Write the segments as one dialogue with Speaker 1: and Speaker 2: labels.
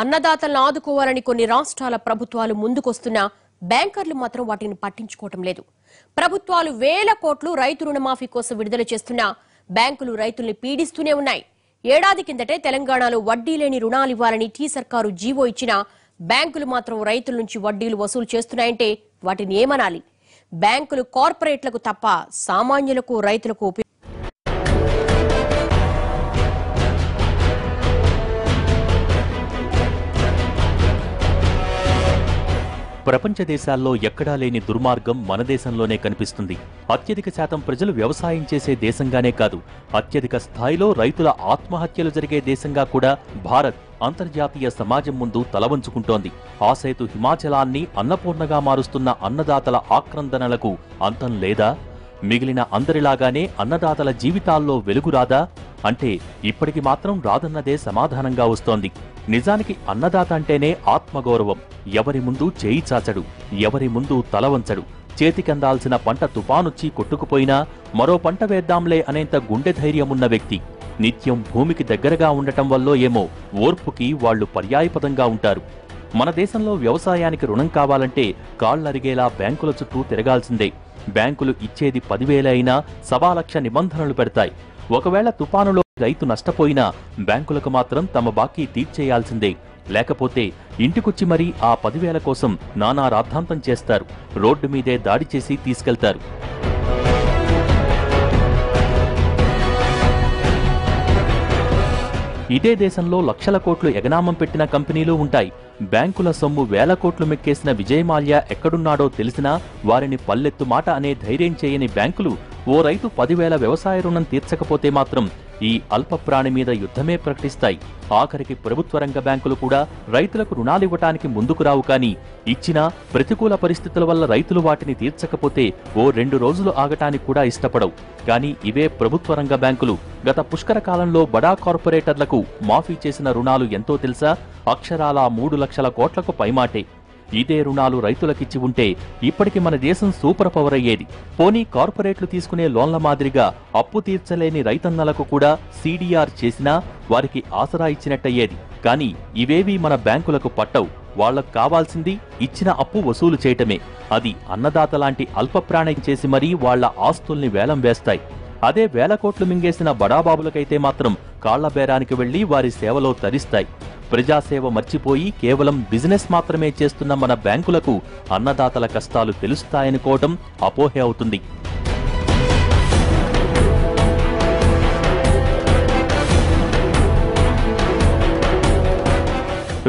Speaker 1: అన్నదాతలను ఆదుకోవాలని కొన్ని రాష్ట్రాల ప్రభుత్వాలు ముందుకొస్తున్నా బ్యాంకర్లు మాత్రం వాటిని పట్టించుకోవటం లేదు. ప్రభుత్వాలు వేల కోట్లు రైతు రుణమాఫీ కోసం విడుదల చేస్తున్నా బ్యాంకులు రైతుల్ని పీడిస్తూనే ఉన్నాయి. ఏడాది కిందటే తెలంగాణలో వడ్డీ లేని రుణాలు ఇవ్వాలని టీ సర్కారు జీవో ఇచ్చినా బ్యాంకులు మాత్రం రైతుల నుంచి వడ్డీలు వసూలు చేస్తున్నాయంటే వాటిని ఏమనాలి? బ్యాంకులు కార్పొరేట్లకు తప్ప సామాన్యులకు రైతులకు
Speaker 2: ప్రపంచ దేశాల్లో ఎక్కడా లేని దుర్మార్గం మన దేశంలోనే కనిపిస్తుంది. అత్యధిక శాతం ప్రజలు వ్యవసాయం చేసే దేశంగానే కాదు అత్యధిక స్థాయిలో రైతుల ఆత్మహత్యలు జరిగే దేశంగా కూడా భారత్ అంతర్జాతీయ సమాజం ముందు తలవంచుకుంటోంది. ఆ సేతు హిమాచలాన్ని అన్నపూర్ణగా మారుస్తున్న అన్నదాతల ఆక్రందనలకు అంతం లేదా? మిగిలిన అందరిలాగానే అన్నదాతల జీవితాల్లో వెలుగురాదా అంటే ఇప్పటికి మాత్రం రాదన్నదే సమాధానంగా వస్తోంది. నిజానికి అన్నదాత అంటేనే ఆత్మగౌరవం. ఎవరి ముందు చేయి చాచడు ఎవరి ముందు తల వంచడు. చేతికందాల్సిన పంట తుపానొచ్చి కొట్టుకుపోయినా మరో పంట వేద్దాంలే అనేంత గుండె ధైర్యమున్న వ్యక్తి. నిత్యం భూమికి దగ్గరగా ఉండటం వల్ల ఏమో ఓర్పుకి వాళ్ళు పర్యాయపదంగా ఉంటారు. మన దేశంలో వ్యవసాయానికి రుణం కావాలంటే కాళ్ళరిగేలా బ్యాంకుల చుట్టూ తిరగాల్సిందే. బ్యాంకులు ఇచ్చేది పదివేలైనా సవాలక్ష సవా లక్ష నిబంధనలు పెడతాయి. ఒకవేళ తుపానులో రైతు నష్టపోయినా బ్యాంకులకు మాత్రం తమ బాకీ తీర్చేయాల్సిందే. లేకపోతే ఇంటికొచ్చి మరీ ఆ పదివేల కోసం నానా రాద్ధాంతం చేస్తారు. రోడ్డు మీదే దాడి చేసి తీసుకెళ్తారు. ఇదే దేశంలో లక్షల కోట్లు ఎగనామం పెట్టిన కంపెనీలు ఉంటాయి. బ్యాంకుల సొమ్ము వేల కోట్లు మెక్కేసిన విజయమాల్య ఎక్కడున్నాడో తెలిసినా వారిని పల్లెత్తు మాట అనే ధైర్యం చేయని బ్యాంకులు ఓ రైతు పదివేల వ్యవసాయ రుణం తీర్చకపోతే మాత్రం ఈ అల్ప ప్రాణి మీద యుద్ధమే ప్రకటిస్తాయి. ఆఖరికి ప్రభుత్వ రంగ బ్యాంకులు కూడా రైతులకు రుణాలివ్వటానికి ముందుకు రావు కానీ ఇచ్చినా ప్రతికూల పరిస్థితుల వల్ల రైతులు వాటిని తీర్చకపోతే ఓ రెండు రోజులు ఆగటానికి కూడా ఇష్టపడవు. కానీ ఇవే ప్రభుత్వ రంగ బ్యాంకులు. గత పుష్కర కాలంలో బడా కార్పొరేటర్లకు మాఫీ చేసిన రుణాలు ఎంతో తెలుసా? అక్షరాల మూడు లక్షల కోట్లకు పైమాటే. ఇదే రుణాలు రైతులకిచ్చి ఉంటే ఇప్పటికి మన దేశం సూపర్ పవర్ అయ్యేది. పోనీ కార్పొరేట్లు తీసుకునే లోన్ల మాదిరిగా అప్పు తీర్చలేని రైతన్నలకు కూడా సీడీఆర్ చేసినా వారికి ఆసరా ఇచ్చినట్టయ్యేది. కానీ ఇవేవీ మన బ్యాంకులకు పట్టవు. వాళ్ళకు కావాల్సింది ఇచ్చిన అప్పు వసూలు చేయటమే. అది అన్నదాత లాంటి అల్పప్రాణం చేసి మరీ వాళ్ళ ఆస్తుల్ని వేలం వేస్తాయి. అదే వేల కోట్లు మింగేసిన బడాబాబులకైతే మాత్రం కాళ్ళ బేరానికి వెళ్ళి వారి సేవలో తరిస్తాయి. ప్రజాసేవ మర్చిపోయి కేవలం బిజినెస్ మాత్రమే చేస్తున్న మన బ్యాంకులకు అన్నదాతల కష్టాలు తెలుస్తాయనుకోవటం అపోహే అవుతుంది.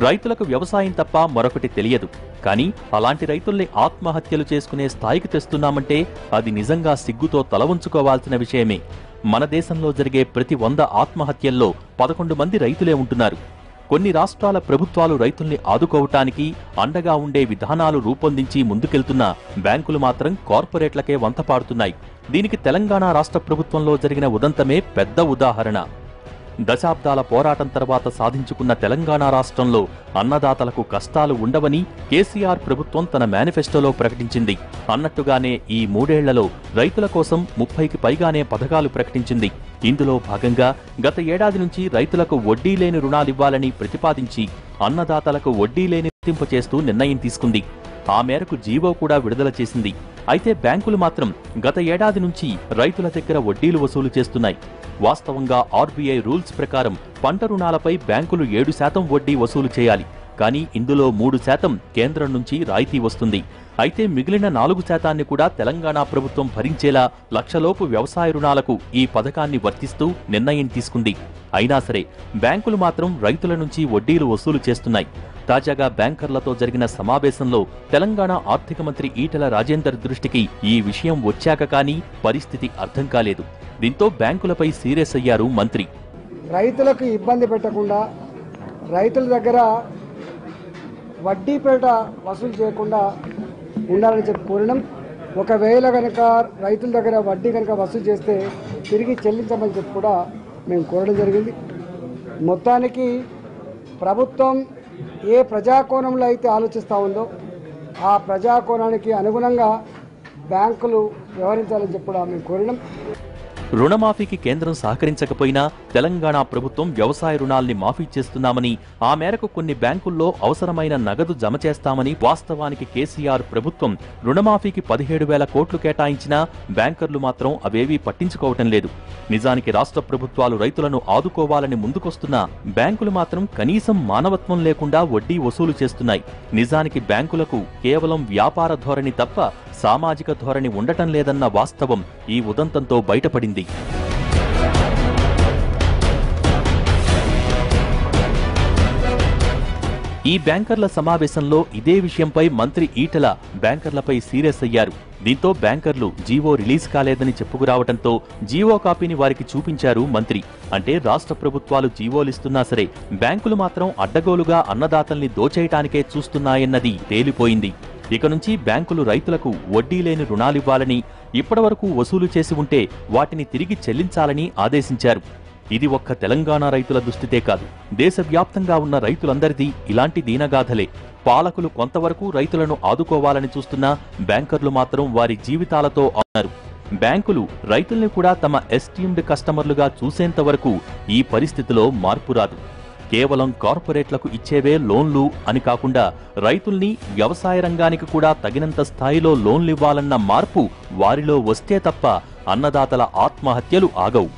Speaker 2: రైతులకు వ్యవసాయం తప్ప మరొకటి తెలియదు. కానీ అలాంటి రైతుల్ని ఆత్మహత్యలు చేసుకునే స్థాయికి తెస్తున్నామంటే అది నిజంగా సిగ్గుతో తల ఉంచుకోవాల్సిన విషయమే. మన దేశంలో జరిగే ప్రతి వంద ఆత్మహత్యల్లో పదకొండు మంది రైతులే ఉంటున్నారు. కొన్ని రాష్ట్రాల ప్రభుత్వాలు రైతుల్ని ఆదుకోవటానికి అండగా ఉండే విధానాలు రూపొందించి ముందుకెళ్తున్న బ్యాంకులు మాత్రం కార్పొరేట్లకే వంతపాడుతున్నాయి. దీనికి తెలంగాణ రాష్ట్ర ప్రభుత్వంలో జరిగిన ఉదంతమే పెద్ద ఉదాహరణ. దశాబ్దాల పోరాటం తర్వాత సాధించుకున్న తెలంగాణ రాష్ట్రంలో అన్నదాతలకు కష్టాలు ఉండవని కేసీఆర్ ప్రభుత్వం తన మేనిఫెస్టోలో ప్రకటించింది. అన్నట్టుగానే ఈ మూడేళ్ళలో రైతుల కోసం ముప్పైకి పైగానే పథకాలు ప్రకటించింది. ఇందులో భాగంగా గత ఏడాది నుంచి రైతులకు వడ్డీ లేని రుణాలివ్వాలని ప్రతిపాదించి అన్నదాతలకు వడ్డీ లేని చేస్తూ నిర్ణయం తీసుకుంది. ఆ మేరకు జీవో కూడా విడుదల చేసింది. అయితే బ్యాంకులు మాత్రం గత ఏడాది నుంచి రైతుల దగ్గర వడ్డీలు వసూలు చేస్తున్నాయి. వాస్తవంగా ఆర్బీఐ రూల్స్ ప్రకారం పంట రుణాలపై బ్యాంకులు ఏడు శాతం వడ్డీ వసూలు చేయాలి. కానీ ఇందులో మూడు శాతం కేంద్రం నుంచి రాయితీ వస్తుంది. అయితే మిగిలిన నాలుగు శాతాన్ని కూడా తెలంగాణ ప్రభుత్వం భరించేలా లక్షలోపు వ్యవసాయ రుణాలకు ఈ పథకాన్ని వర్తిస్తూ నిర్ణయం తీసుకుంది. అయినా సరే బ్యాంకులు మాత్రం రైతుల నుంచి వడ్డీలు వసూలు చేస్తున్నాయి. తాజాగా బ్యాంకర్లతో జరిగిన సమావేశంలో తెలంగాణ ఆర్థిక మంత్రి ఈటల రాజేందర్ దృష్టికి ఈ విషయం వచ్చాక కానీ పరిస్థితి అర్థం కాలేదు. దీంతో బ్యాంకులపై సీరియస్ అయ్యారు మంత్రి.
Speaker 3: రైతులకు ఇబ్బంది పెట్టకుండా రైతుల దగ్గర వడ్డీ పేట వసూలు చేయకుండా ఉండాలని చెప్పి కోరినాం ఒకవేళ కనుక రైతుల దగ్గర వడ్డీ కనుక వసూలు చేస్తే తిరిగి చెల్లించమని చెప్పి కూడా మేము కోరడం జరిగింది. మొత్తానికి ప్రభుత్వం ఏ ప్రజాకోణంలో అయితే ఆలోచిస్తూ ఉందో ఆ ప్రజాకోణానికి అనుగుణంగా బ్యాంకులు వ్యవహరించాలని చెప్పి కూడా మేము కోరినాం
Speaker 2: రుణమాఫీకి కేంద్రం సహకరించకపోయినా తెలంగాణ ప్రభుత్వం వ్యవసాయ రుణాల్ని మాఫీ చేస్తున్నామని ఆ మేరకు కొన్ని బ్యాంకుల్లో అవసరమైన నగదు జమ చేస్తామని వాస్తవానికి కేసీఆర్ ప్రభుత్వం రుణమాఫీకి పదిహేడు వేల కోట్లు కేటాయించినా బ్యాంకర్లు మాత్రం అవేవీ పట్టించుకోవటం లేదు. నిజానికి రాష్ట్ర ప్రభుత్వాలు రైతులను ఆదుకోవాలని ముందుకొస్తున్నా బ్యాంకులు మాత్రం కనీసం మానవత్వం లేకుండా వడ్డీ వసూలు చేస్తున్నాయి. నిజానికి బ్యాంకులకు కేవలం వ్యాపార ధోరణి తప్ప సామాజిక ధోరణి ఉండటం లేదన్న వాస్తవం ఈ ఉదంతంతో బయటపడింది. ఈ బ్యాంకర్ల సమావేశంలో ఇదే విషయంపై మంత్రి ఈటల బ్యాంకర్లపై సీరియస్ అయ్యారు. దీంతో బ్యాంకర్లు జీవో రిలీజ్ కాలేదని చెప్పుకురావడంతో జీవో కాపీని వారికి చూపించారు మంత్రి. అంటే రాష్ట్ర ప్రభుత్వాలు జీవోలిస్తున్నా సరే బ్యాంకులు మాత్రం అడ్డగోలుగా అన్నదాతల్ని దోచేయటానికే చూస్తున్నాయన్నది తేలిపోయింది. ఇక నుంచి బ్యాంకులు రైతులకు వడ్డీ లేని రుణాలివ్వాలని ఇప్పటివరకు వసూలు చేసి ఉంటే వాటిని తిరిగి చెల్లించాలని ఆదేశించారు. ఇది ఒక్క తెలంగాణ రైతుల దుస్థితే కాదు. దేశవ్యాప్తంగా ఉన్న రైతులందరిది ఇలాంటి దీనగాథలే. పాలకులు కొంతవరకు రైతులను ఆదుకోవాలని చూస్తున్నా బ్యాంకర్లు మాత్రం వారి జీవితాలతో అన్నారు బ్యాంకులు రైతుల్ని కూడా తమ ఎస్టీమ్డ్ కస్టమర్లుగా చూసేంత వరకు ఈ పరిస్థితిలో మార్పు రాదు. కేవలం కార్పొరేట్లకు ఇచ్చేవే లోన్లు అని కాకుండా రైతుల్ని వ్యవసాయ రంగానికి కూడా తగినంత స్థాయిలో లోన్లివ్వాలన్న మార్పు వారిలో వస్తే తప్ప అన్నదాతల ఆత్మహత్యలు ఆగవు.